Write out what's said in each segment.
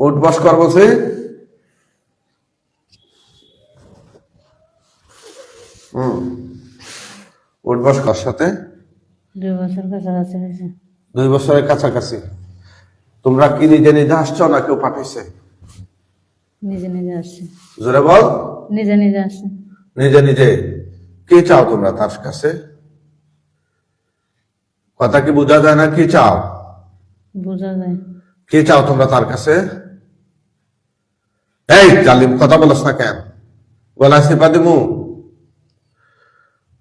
উঠ বস কর বলছে। হুম। বস কর সাথে। দুই বছর কাছাকাছি হয়েছে। দুই বছরের কাছাকাছি। তোমরা কি নিজে নিজে আসছো না কেউ পাঠাইছে? নিজে নিজে আসছে। জোরে বল। নিজে নিজে আসছে। নিজে নিজে। কি চাও তোমরা তার কাছে? কথা কি বোঝা যায় না? কি চাও? বোঝা যায়। কি চাও তোমরা তার কাছে? এই জালিম কথা বলস না কেন? গলা চেপা দিমু।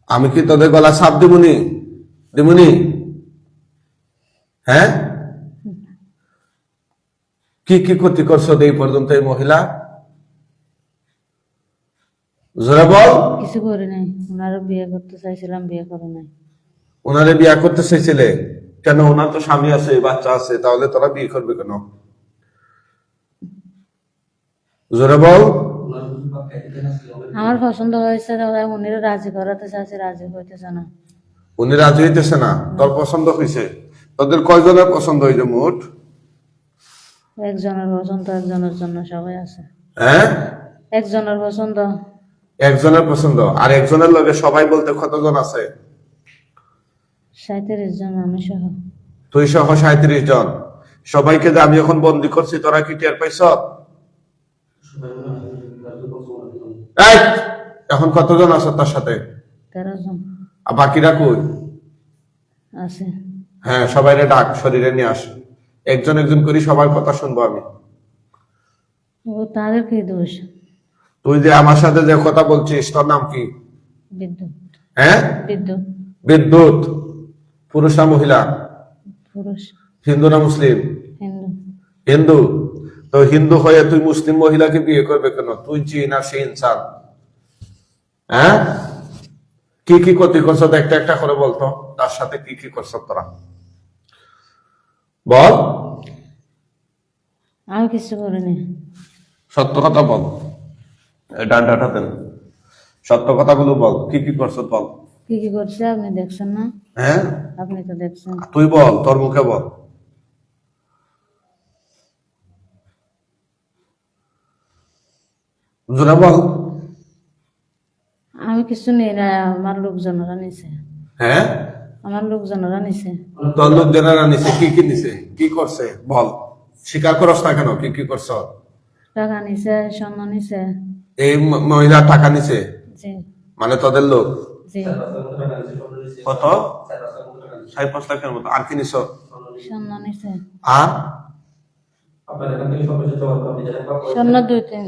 আমি কি তোদের গলা সাপ দিমুনি? দিমুনি? হ্যাঁ? কি কি ক্ষতি করছ এই পর্যন্ত এই মহিলা? জোরে বল। কিছু করি নাই। ওনারও বিয়ে করতে চাইছিলাম বিয়ে করে নাই। ওনারে বিয়ে করতে চাইছিলে? কেন? ওনার তো স্বামী আছে বাচ্চা আছে তাহলে তোরা বিয়ে করবে কেন? জোরে বল। আমার পছন্দ হয়েছে উনিরও রাজি করাতে চাইছে রাজি হইতেছে না। উনি রাজি হইতেছে না? তোর পছন্দ হয়েছে তোদের কয়জনের পছন্দ হয়েছে মোট? একজনের পছন্দ একজনের জন্য সবাই আছে। হ্যাঁ? একজনের পছন্দ। একজনের পছন্দ। আর একজনের লগে সবাই বলতে কতজন আছে? সাঁত্রিশ জন আমি সহ। তুই সহ সাঁত্রিশ জন। সবাইকে যে আমি এখন বন্দি করছি তোরা কি টের পাইছ? এই, এখন কতজন আছে তার সাথে? তেরো জন। আর বাকিরা কই? আছে। হ্যাঁ সবাইরে ডাক শরীরে নিয়ে আস। একজন একজন করি সবার কথা শুনব আমি। ও তাদের কি দোষ তুই যে আমার সাথে যে কথা বলছিস তোর নাম কি? বিদ্যুৎ। হ্যাঁ? বিদ্যুৎ। বিদ্যুৎ। পুরুষ না মহিলা? পুরুষ। হিন্দু না মুসলিম? হিন্দু। হিন্দু। তো হিন্দু হয়ে তুই মুসলিম মহিলাকে বিয়ে করবে কেন? তুই চিন আর সে ইনসান। হ্যাঁ? কি কি ক্ষতি করছ? একটা একটা করে বলতো। তার সাথে কি কি করছ তোরা? বল। আমি কিছু করিনি। সত্য কথা বল। ডান্ডাটা দেন। সত্য কথাগুলো বল। কি কি করছ বল। কি কি করছে? আপনি দেখছেন না? হ্যাঁ? আপনি তো দেখছেন। তুই বল তোর মুখে বল। জোরে আমি কিছু নেই না আমার লোকজনেরা নিছে। হ্যাঁ? আমার লোকজনেরা নিছে। তোর লোকজনেরা নিছে কি কি নিছে? কি করছে? বল। স্বীকার করস না কেন? কি কি করছ? টাকা নিছে স্বর্ণ নিছে। এই মহিলা টাকা নিছে? জি। মানে তোদের লোক? জি। কত? সাড়ে পাঁচ লাখের মতো। আর কি নিছ? স্বর্ণ নিছে। আর? স্বর্ণ দুই তিন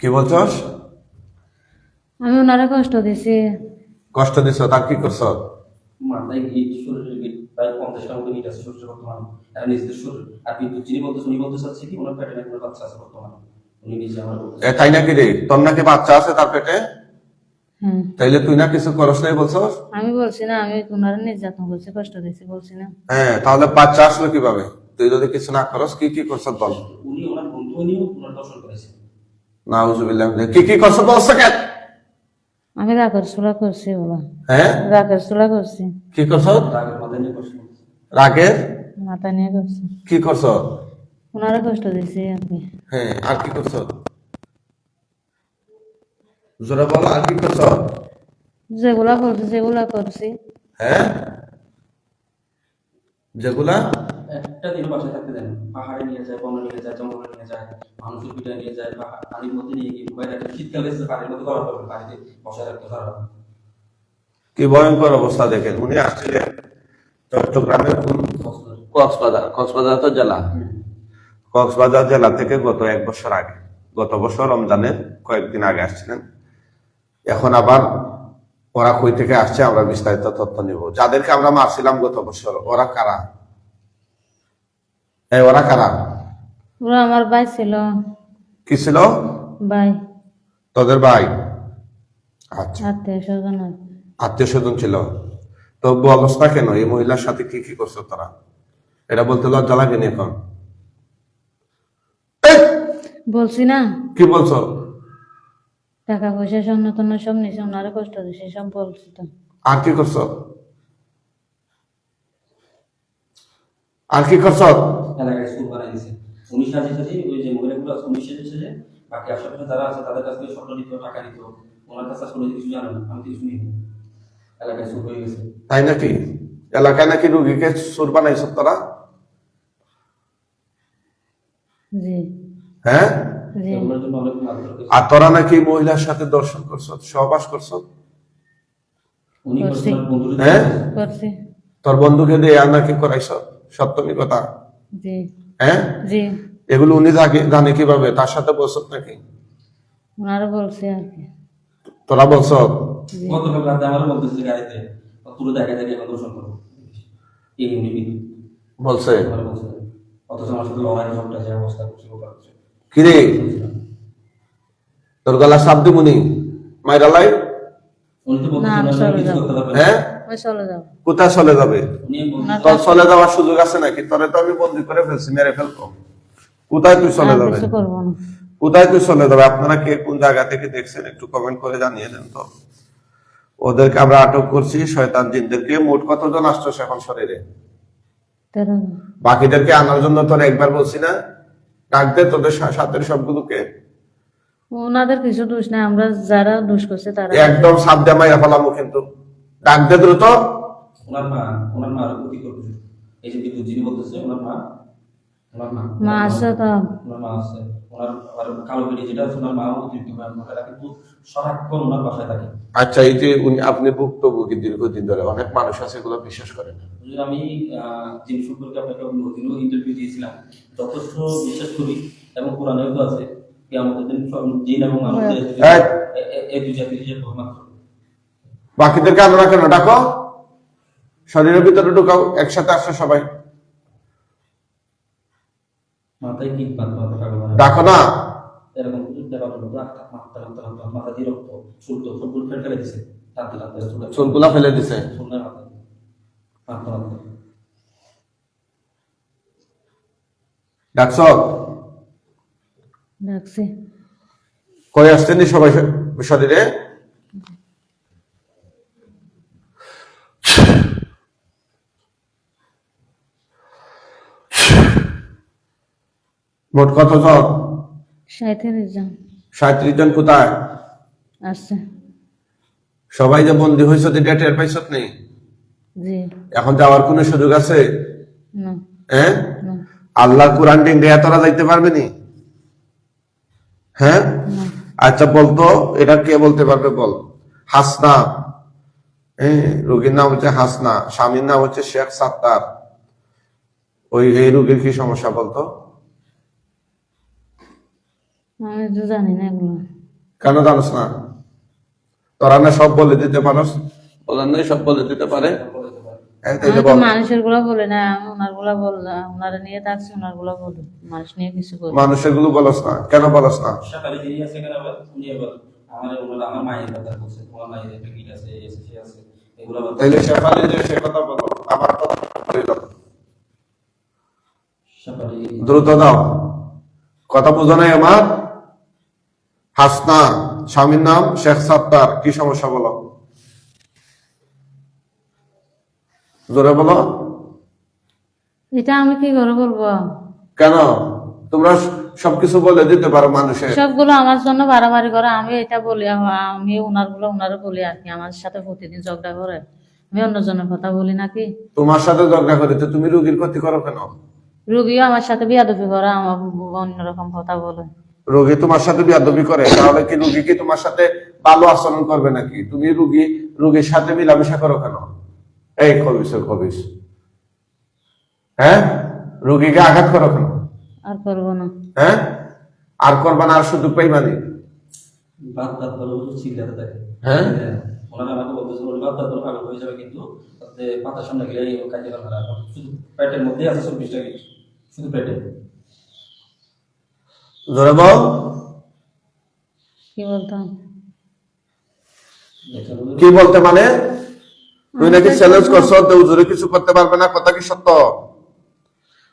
কি বলছস? আমি ওনারা কষ্ট দিছি। কষ্ট দিছ তার কি করছ? মাথায় গিট শরীরের গিট প্রায় পঞ্চাশটা মতো গিট আছে শরীরে বর্তমানে। আর নিজেদের শরীর আর বিদ্যুৎ যিনি বলতেছে উনি বলতে চাচ্ছে কি ওনার পেটে নাকি বাচ্চা আছে বর্তমানে? উনি নিজে আমার তাই নাকি রে? তোর নাকি বাচ্চা আছে তার পেটে? তাইলে তুই না কিছু করস নাই বলছস? আমি বলছি না আমি ওনারা নির্যাতন করছি কষ্ট দিছি বলছি না। হ্যাঁ তাহলে বাচ্চা আসলো কীভাবে? তুই যদি কিছু না করস কি কি করছ বল? উনি ওনার বন্ধু উনিও ওনার দর্শন করেছে। কি করছ কেন? আমি রাগের করছি হ্যাঁ? রাগের চুলা করছি। কি করছ? রাগের? মাথায় নিয়ে প্রশ্ন মাথা নিয়ে করছি। কি করছ? ওনারা কষ্ট দিছি আপনি হ্যাঁ আর কি করছ? জোরে বল আর কি করছ? যেগুলা করছি যেগুলা করছি। হ্যাঁ? যেগুলা? একটা দিন বাসায় থাকতে দেন পাহাড়ে নিয়ে যায় বনে নিয়ে যায় জঙ্গলে নিয়ে যায় মানুষের পিঠে নিয়ে যায় বা পানির মধ্যে নিয়ে গিয়ে ঢুকাই রাখে শীতকালে এসে পানির মধ্যে করা পারবে পানিতে বসায় রাখতে পারবে কি ভয়ঙ্কর অবস্থা দেখেন। উনি আসছিলেন চট্টগ্রামের কোন? কক্সবাজার কক্সবাজার তো জেলা। কক্সবাজার জেলা থেকে গত এক বছর আগে গত বছর রমজানের কয়েকদিন আগে আসছিলেন। এখন আবার ওরা কই থেকে আসছে আমরা বিস্তারিত তথ্য নিব। যাদেরকে আমরা মারছিলাম গত বছর ওরা কারা? এই ওরা কারা? ওরা আমার ভাই ছিল। কি ছিল? ভাই। তোদের ভাই? আচ্ছা। আত্মীয় স্বজন। আত্মীয় স্বজন ছিল। তো না কেন? এই মহিলার সাথে কি কি করছ তারা? এটা বলতে লজ্জা লাগেনি এখন। বলছি না। কি বলছো? টাকা পয়সা স্বর্ণ টর্ণ সব নিছে ওনারে কষ্ট দিছে সব বলছি তো। আর কি করছ? আর কি করছ? এলাকায় স্কুল বানাই দিছে। উনি সাজে সাজে ওই যে মহিলাগুলো আছে বাকি যারা আছে তাদের কাছ থেকে স্বর্ণ নিত টাকা নিত। ওনার কাছে আসলে কিছু জানে না আমি তো কিছু নিই এলাকায় সুর হয়ে গেছে। তাই নাকি? এলাকায় নাকি রুগীকে সুর বানাইছো তোরা? হ্যাঁ? আর তোরা নাকি মহিলার সাথে দর্শন করছ সহবাস করছি। হ্যাঁ? তোর বন্ধুকে দিয়ে আর নাকি করাইছ? সপ্তমী কথা। হ্যাঁ? এগুলো উনি জানে কীভাবে? তার সাথে বলছ নাকি? ওনারে বলছি আর কি। তোরা বলছ? গতকাল রাতে আমারও বলতেছে গাড়িতে পুরো দেখা দেখে এখন দর্শন করব এই উনি বলছে? বলছে। অথচ আমার সাথে লড়াই ঝগড়া যে অবস্থা করছে ও করছে কিরে? তোর গলা সাপ মাইরালাই উনি তো বলতেছে। হ্যাঁ? কোথায় চলে যাবে? তোর চলে যাওয়ার সুযোগ আছে নাকি? তোরে তো আমি বন্দি করে ফেলছি মেরে ফেলব। কোথায় তুই চলে যাবে? কিছু করব না। কোথায় তুই চলে যাবে? আপনারা কে কোন জায়গা থেকে দেখছেন একটু কমেন্ট করে জানিয়ে দেন তো। ওদেরকে আমরা আটক করছি শয়তান জিনদেরকে। মোট কতজন আসছো এখন শরীরে? বাকিদেরকে আনার জন্য তোর একবার বলছি না? ডাক দে তোদের সাথের সবগুলোকে। ওনাদের কিছু দোষ নাই আমরা যারা দোষ করছে তারা একদম সাপ দিয়ে মাইরা ফেলামো কিন্তু। ডাক দে দ্রুত। ওনার মা ওনার মা এই যে বিদ্যুৎ যিনি বলতেছে ওনার মা? ওনার মা। মা আসছে তো। ওনার মা আছে। ওনার আর কালো যেটা আছে ওনার মা অতিরিক্ত করে ওনারা কিন্তু সারাক্ষণ ওনার বাসায় থাকে। আচ্ছা এই যে উনি আপনি ভুক্তভোগী দীর্ঘদিন ধরে অনেক মানুষ আছে এগুলো বিশ্বাস করে না। আমি আহ, যিনি সম্পর্কে আপনাকে অন্যদিনও ইন্টারভিউ দিয়েছিলাম। যথেষ্ট বিশ্বাস করি এবং কোরআনেও তো আছে কি আমাদের দিন জিন এবং মানুষদের এই। এই দুই জাতির যে মাত্র বাকিদেরকে না কেন ডাকো। শরীরের ভিতরে ঢুকাও একসাথে আসো সবাই। ডাকো না। চুলগুলা ফেলে দিছে ডাকছ? ডাকছি। কই সবাই শরীরে? মোট কতজন সাঁত্রিশ জন। সাঁত্রিশ জন কোথায়? আসছে সবাই যে বন্দি হয়েছে এটা টের পাইছ নেই এখন যাওয়ার কোনো সুযোগ আছে? হ্যাঁ আল্লাহ কোরআন ডিঙ্গে তোরা যাইতে পারবে নি? হ্যাঁ? আচ্ছা বলতো এটা কে বলতে পারবে বল? হাসনা। হ্যাঁ রোগীর নাম হচ্ছে হাসনা স্বামীর নাম হচ্ছে শেখ সাত্তার। ওই এই রোগীর কি সমস্যা বলতো? আমি তো জানি না এগুলো। কেন জানোস না? তোরা না সব বলে দিতে পারস? বলেন নাই সব বলে দিতে পারে। মানুষেরগুলো বলি। না ওনারগুলা বললাম ওনারা নিয়ে থাকছি ওনারগুলা বলি মানুষ নিয়ে কিছু বলি মানুষেরগুলো বলস না। কেন বলস না? সকালে যিনি আছে এখানে আবার উনি আবার আমার ওনার আমার মায়ের কথা বলছে। তোমার মায়ের একটা গিট আছে এই আছে সে আছে। এগুলো আবার যে সে কথা বলো। আমার কথা বলিল। দ্রুত দাও কথা বোঝো নাই আমার? হাসনা স্বামীর নাম শেখ সাত্তার। কি সমস্যা বলো? জোরে বলো। এটা আমি কি করে বলব? কেন? তোমরা সবকিছু বলে দিতে পারো মানুষের। সবগুলো আমার জন্য বাড়াবাড়ি করে। আমি এটা বলি আমি ওনারগুলো ওনারে বলি আর কি। আমার সাথে প্রতিদিন ঝগড়া করে। আমি অন্যজনের কথা বলি নাকি? তোমার সাথে ঝগড়া করে তো তুমি রুগীর ক্ষতি করো কেন? রুগীও আমার সাথে বিয়াদবি করে আমার অন্যরকম কথা বলে। রোগী তোমার সাথে বিয়াদবি করে তাহলে কি রুগী কি তোমার সাথে ভালো আচরণ করবে নাকি? তুমি রুগী রুগীর সাথে মিলামেশা করো কেন? এই কবিস কবিস। হ্যাঁ? রুগীকে আঘাত করো কেন? আর করব না। হ্যাঁ? আর করবা না আর সুযোগ পাইবানি বাদ দাঁত ভালো চিল্লাতে হ্যাঁ? হয়ে কিন্তু পাতার সামনে গেলে কাজে শুধু পেটের মধ্যে আছে চব্বিশটা শুধু পেটে জোরে বল। কি বলতাম? কি বলতে মানে? তুই নাকি চ্যালেঞ্জ করছ তো হুজুরে কিছু করতে পারবে না কথা কি সত্য?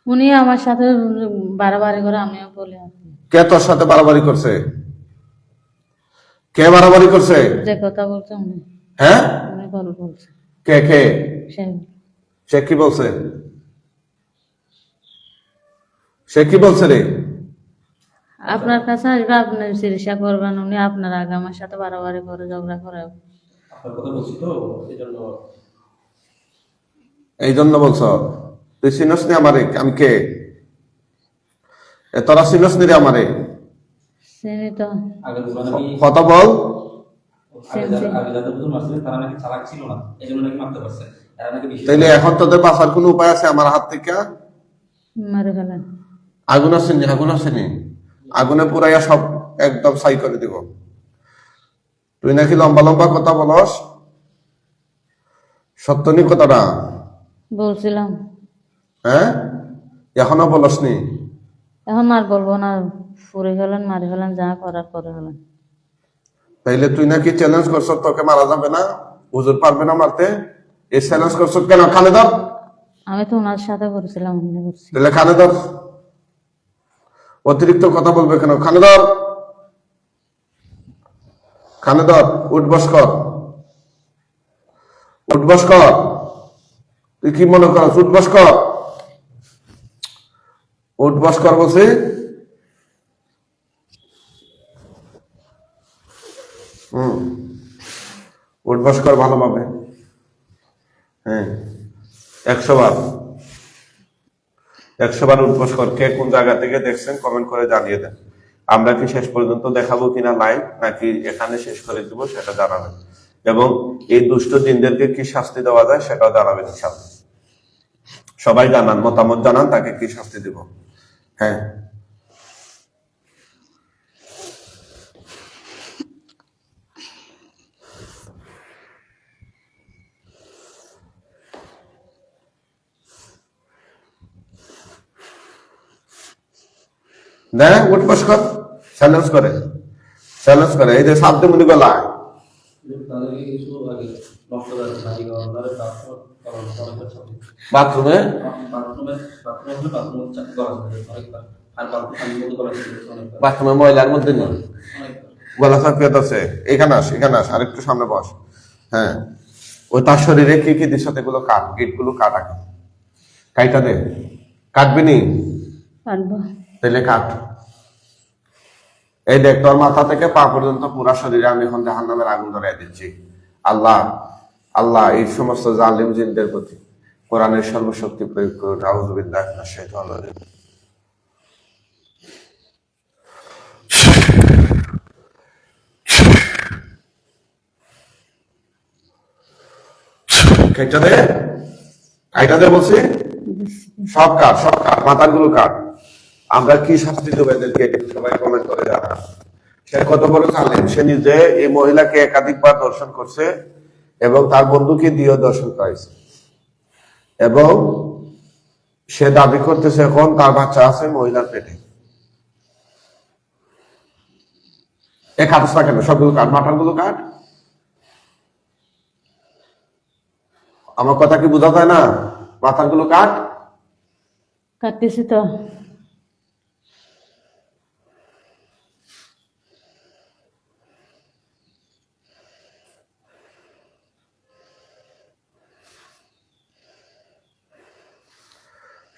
উনি আমার সাথে বাড়াবাড়ি করে আমিও বলি কে। তোর সাথে বাড়াবাড়ি করছে? কে বাড়াবাড়ি করছে? যে কথা বলছে উনি। হ্যাঁ? উনি ভালো বলছে। কে কে? সে কি বলছে? সে কি বলছে রে? আপনার কাছে আসবে আপনি চিকিৎসা করবেন উনি আপনার আগে আমার সাথে বাড়াবাড়ি করে ঝগড়া করে। আপনার কথা বলছি তো এই জন্য। বলছ? তুই চিনস নি আমারে? আমি কে? এ তোরা চিনস নি রে আমারে? চিনি তো। আগে তোরা বল তাইলে এখন তোদের বাঁচার কোনো উপায় আছে আমার হাত থেকে? মারে ফেলেন। আগুন আসেনি আগুন আসেনি? আগুনে পুরাইয়া সব একদম সাই করে দিব। তুই নাকি লম্বা লম্বা কথা বলস? সত্য নি কথাটা? বলছিলাম। হ্যাঁ? এখনও বলস নি এখন আর বলব না। ফুরে গেলেন মারি ফেলেন যা করার করে ফেলেন তাইলে তুই নাকি চ্যালেঞ্জ করছ তোকে মারা যাবে না? হুজুর পারবে না মারতে? এই চ্যালেঞ্জ করছ কেন? খানে ধর আমি তো ওনার সাথে করেছিলাম তাহলে খানে ধর অতিরিক্ত কথা বলবে কেন? খানে ধর খানে ধর উঠবস কর উঠবস কর তুই কি মনে করস? উঠবস কর উঠবস কর বলছি। হুম। উঠবস কর ভালোভাবে। হ্যাঁ। একশো বার। একশো বার উদ্বোস কর কে কোন জায়গা থেকে দেখছেন কমেন্ট করে জানিয়ে দেন। আমরা কি শেষ পর্যন্ত দেখাবো কিনা লাইভ নাকি এখানে শেষ করে দিব সেটা জানাবেন। এবং এই দুষ্ট দিনদেরকে কি শাস্তি দেওয়া যায় সেটাও জানাবেন সবাই জানান, মতামত জানান, তাকে কি শাস্তি দিব? হ্যাঁ। দেখ উঠবস কর। চ্যালেঞ্জ করে। চ্যালেঞ্জ করে। এই যে করে নারী গণনার বাথরুম? বাথরুমে ময়লার মধ্যে নেই। গলা চাপিয়ে আছে এখানে আস এখানে আস আরেকটু সামনে বস। হ্যাঁ। ওই তার শরীরে কি কি দিশাতে গুলো কাট গিটগুলো কাট আগে। কাইটা দে। কাটবি নি? পারব তাইলে কাট। এই দেখ, তোর মাথা থেকে পা পর্যন্ত পুরা শরীরে আমি এখন জাহান নামের আগুন ধরাই দিচ্ছি। আল্লাহ আল্লাহ, এই সমস্ত জালিম জিনদের প্রতি কোরআনের সর্বশক্তি প্রয়োগ করুন। মিনাশ শাইতানির রাজিম। দে। কাইটা দে বলছি। সব কাট সব কাট, মাথারগুলো কাট। আমরা কি শাস্তি দেবো এদেরকে? সবাই কমেন্ট করে জানা সে কত বড় জানেন সে নিজে এই মহিলাকে একাধিকবার দর্শন করছে এবং তার বন্ধুকে দিয়েও দর্শন করাইছে। এবং সে দাবি করতেছে এখন তার বাচ্চা আছে মহিলার পেটে। এ কাটস না কেন? সবগুলো কাট মাথারগুলো কাট? আমার কথা কি বোঝা যায় না? মাথারগুলো কাট? কাটতেছি তো।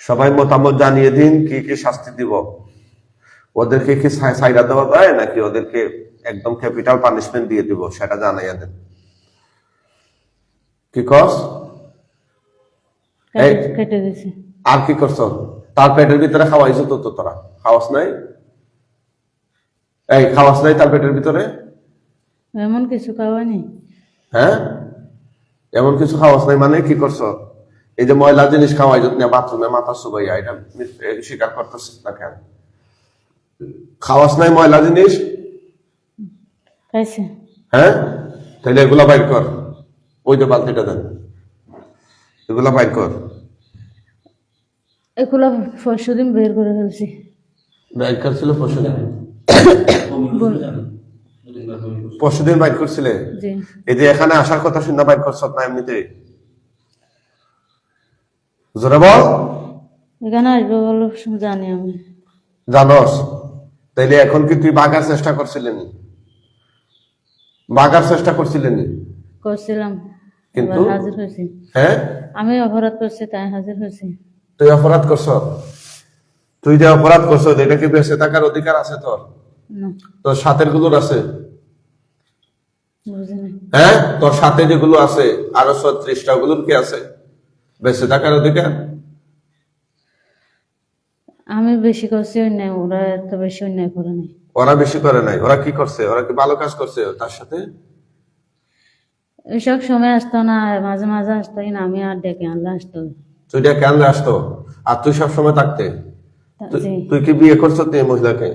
সবাই মতামত জানিয়ে দিন কি কি শাস্তি দিব। ওদেরকে কি সাই- সাইডা দেওয়া যায় নাকি ওদেরকে একদম ক্যাপিটাল পানিশমেন্ট দিয়ে দিব সেটা জানাইয়া দেন। কি কস? আর কি করছ? তার পেটের ভিতরে খাওয়াইছো তো তো তোরা। খাওয়াস নাই? এই খাওয়াস নাই তার পেটের ভিতরে? এমন কিছু খাওয়ানি। হ্যাঁ? এমন কিছু খাওয়াস নাই মানে কি করছ? এই যে ময়লা জিনিস খাওয়াই যদি না বাথরুমে মাথা সুবাইয়া এটা স্বীকার করতেছিস না কেন? খাওয়াস নাই ময়লা জিনিস? হ্যাঁ? তাহলে এগুলা বাইর কর। ওই যে বালতিটা দেন। এগুলা বাইর কর। এগুলো পরশু দিন বের করে ফেলছি। বাইর করছিল পরশু দিন পরশু বাইর করছিলে? এই যে এখানে আসার কথা শুনে বাইর করছ না এমনিতে জোরে বল। এখানে আসবে বলে জানি আমি। জানস তাইলে এখন কি তুই বাগার চেষ্টা করছিলেন? বাগার চেষ্টা করছিলেন? করছিলাম কিন্তু? হাজির হয়েছি। হ্যাঁ? আমি অপরাধ করছি তাই হাজির হয়েছি। তুই অপরাধ করছ? তুই যে অপরাধ করছ এটা কি বেঁচে থাকার অধিকার আছে তোর? তোর সাথেরগুলোর আছে? হ্যাঁ? তোর সাথে যেগুলো আছে আরও ছত্রিশটা ওগুলোর কি আছে? বেঁচে থাকার অধিকার? আমি বেশি করছি অন্যায় ওরা এত বেশি অন্যায় করে নাই। ওরা বেশি করে নাই ওরা কি করছে? ওরা কি ভালো কাজ করছে তার সাথে? ওইসব সময় আসতো না মাঝে মাঝে আসতো কিন্তু আমি আর ডেকে আনলে আসতো। তুই এটা কেন আসতো? আর তুই সবসময় থাকতে? তুই- কি বিয়ে করছ তুই মহিলাকে?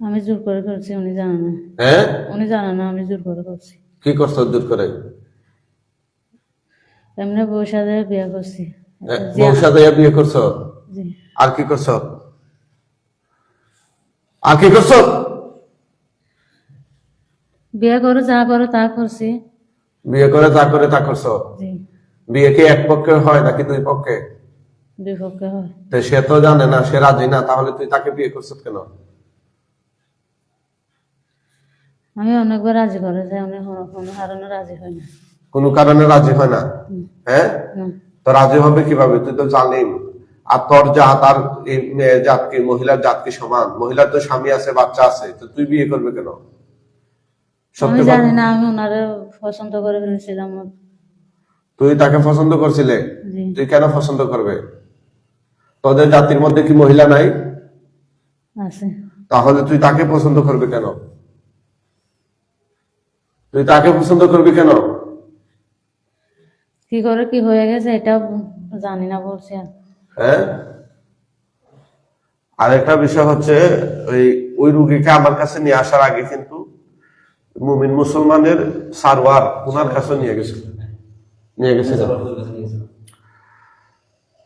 আমি জোর করে করছি উনি জানে না। হ্যাঁ? উনি জানে না আমি জোর করে করছি। কি করছ দূর করে? এমনি বউর সাথে বিয়ে করছি। এ, বউর সাথে বিয়ে করছ? আর কি করছ? আর কি করছ? বিয়ে করে যা করে তা করছি। বিয়ে করে যা করে তা করছ? বিয়ে কি এক পক্ষে হয় নাকি দুই পক্ষে? দুই পক্ষে হয়। তো সে তো জানে না সে রাজি না তাহলে তুই তাকে বিয়ে করছিস কেন? আমি অনেকবার রাজি করে যাই কোনো কারণে রাজি হয় না। কোনো কারণে রাজি হয় না। হ্যাঁ? তো রাজি হবে কীভাবে? তুই তো জানিম। আর তোর জাত আর জাত কি মহিলার জাত কি সমান। মহিলার তো স্বামী আছে বাচ্চা আছে তো তুই বিয়ে করবে কেন? সত্যি জানি না আমি ওনারে পছন্দ করে ফেলেছিলাম। তুই তাকে পছন্দ করছিলে? তুই কেন পছন্দ করবে? তোদের জাতির মধ্যে কি মহিলা নাই? আছে। তাহলে তুই তাকে পছন্দ করবি কেন? তুই তাকে পছন্দ করবি কেন? কি করে কি হয়ে গেছে এটা জানি না বলছি। হ্যাঁ? আরেকটা বিষয় হচ্ছে ওই ওই রুগীকে আমার কাছে নিয়ে আসার আগে কিন্তু মুমিন মুসলমানের সারওয়ার ওনার কাছে নিয়ে গেছে নিয়ে গেছিল। গেছিলাম।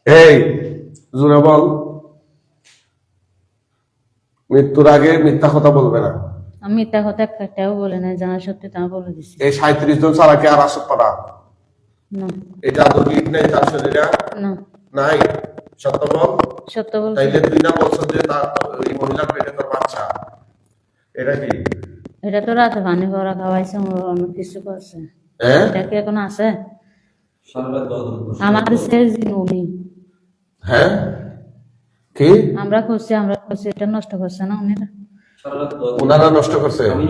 এই জুড়ে বল। মৃত্যুর আগে মিথ্যা কথা বলবে না। আমি মিথ্যা কথা একটাও বলে না জানা সত্যি তা বলে দিছি। এই সাঁত্রিশ জন ছাড়া কি আর আসত পারা? নেই তার শরীরে? নাই? সত্য বল? সত্য বলছি তাইলে তুই না বলছো যে তার এই মহিলার পেটে তোর বাচ্চা? এটা কি? এটা তো রাতে পানি ভরা খাওয়াইছে অনেক কিছু করছে। হ্যাঁ এটা কি এখন আছে? আমাদের সে উনি। হ্যাঁ? কি? আমরা করছি আমরা করছি এটা নষ্ট করছে না উনি। ওনারা নষ্ট করছে? আমি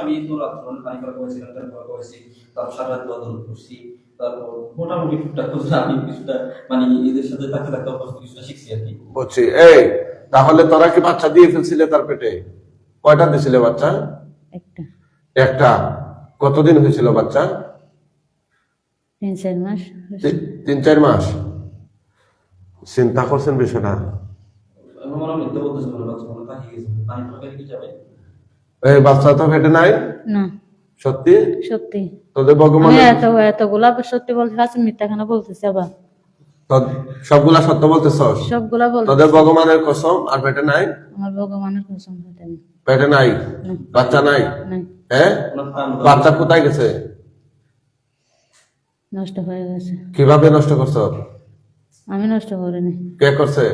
আমি তো রাত পানি করা করেছি রাতের করা করেছি তারপর সারা দোয়া করছি। তারপর মোটামুটি টুকটাক আমি কিছুটা মানে এদের সাথে থাকতে থাকতে অভ্যস্ত কিছুটা শিখছি আর কি। বুঝছি। এই তাহলে তোরা কি বাচ্চা দিয়ে ফেলছিলে তার পেটে? কয়টা দিছিলে বাচ্চা? একটা। একটা। কতদিন হয়েছিল বাচ্চা? তিন চার মাস। তিন চার মাস? চিন্তা করছেন বিষয়টা? বাচ্চা তো পেটে নাই? না। সত্যি? সত্যি। তোদের আমি ভগবানের এত এতগুলা সত্যি বলতে বলতেছি আবার? সবগুলা সত্য বলতেছ সবগুলা বল তোদের ভগবানের কসম আর পেটে নাই? আমার ভগবানের কসম এটা নেই। পেটে নাই? বাচ্চা নাই? নাই। হ্যাঁ বাচ্চা কোথায় গেছে? নষ্ট হয়ে গেছে। কীভাবে নষ্ট করছ? আমি নষ্ট করিনি। কে করছে?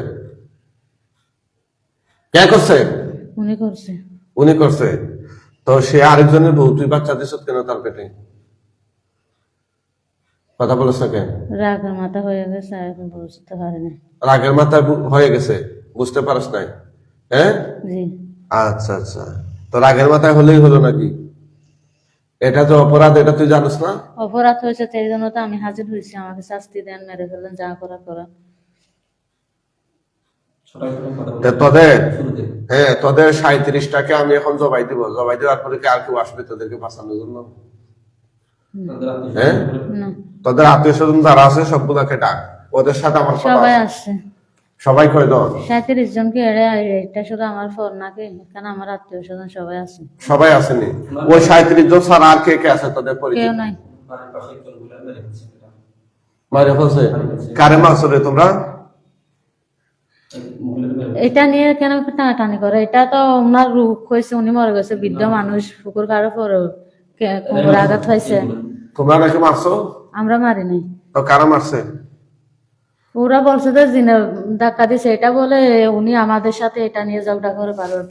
কে করছে? উনি করছে। উনি করছে। তো সে আরেকজনের বউ তুই বাচ্চা দিস কেন তার পেটে কথা বলছ না কেন? রাগের মাথা হয়ে গেছে এখন বুঝতে পারিনি। রাগের মাথায় বু- হয়ে গেছে বুঝতে পারস নাই হ্যাঁ? জি। আচ্ছা আচ্ছা। তো রাগের মাথায় হলেই হলো নাকি? এটা তো অপরাধ এটা তুই জানিস না? অপরাধ হয়েছে সেই জন্য তো আমি হাজির হয়েছি। আমাকে শাস্তি দেন মেরে ফেলেন যা করা করা ছোট ছোট কথা তা বলছে তোদের হ্যাঁ তোদের সাঁত্রিশটাকে আমি এখন জবাই দিব। জবাই দেওয়ার পরে আর কেউ আসবে তোদেরকে বাঁচানোর জন্য? হ্যাঁ? তোদের আত্মীয় স্বজন যারা আছে সবগুলাকে ডাক। ওদের সাথে আমার সবাই আসছে সবাই কয় দন সাঁত্রিশ জনকে এড়ে এটা শুধু আমার ফোন নাকি কেন আমার আত্মীয় স্বজন সবাই আছে সবাই আসেনি ওই সাঁত্রিশ জন ছাড়া আর কে কে আছে তোদের কেউ নাই। মেরে ফেলছে কারে মারছো রে তোমরা? এটা নিয়ে কেন টানাটানি করে? এটা তো ওনার রূপ হয়েছে উনি মরে গেছে বৃদ্ধ মানুষ পুকুর কারও পর কোমরে আঘাত হয়েছে। তোমরা নাকি মারছো? আমরা মারিনি। তো কারা মারছে? ওরা বলছে যে জিনে ধাক্কা দিছে এটা বলে উনি আমাদের সাথে এটা নিয়ে ঝগড়া করে বারবার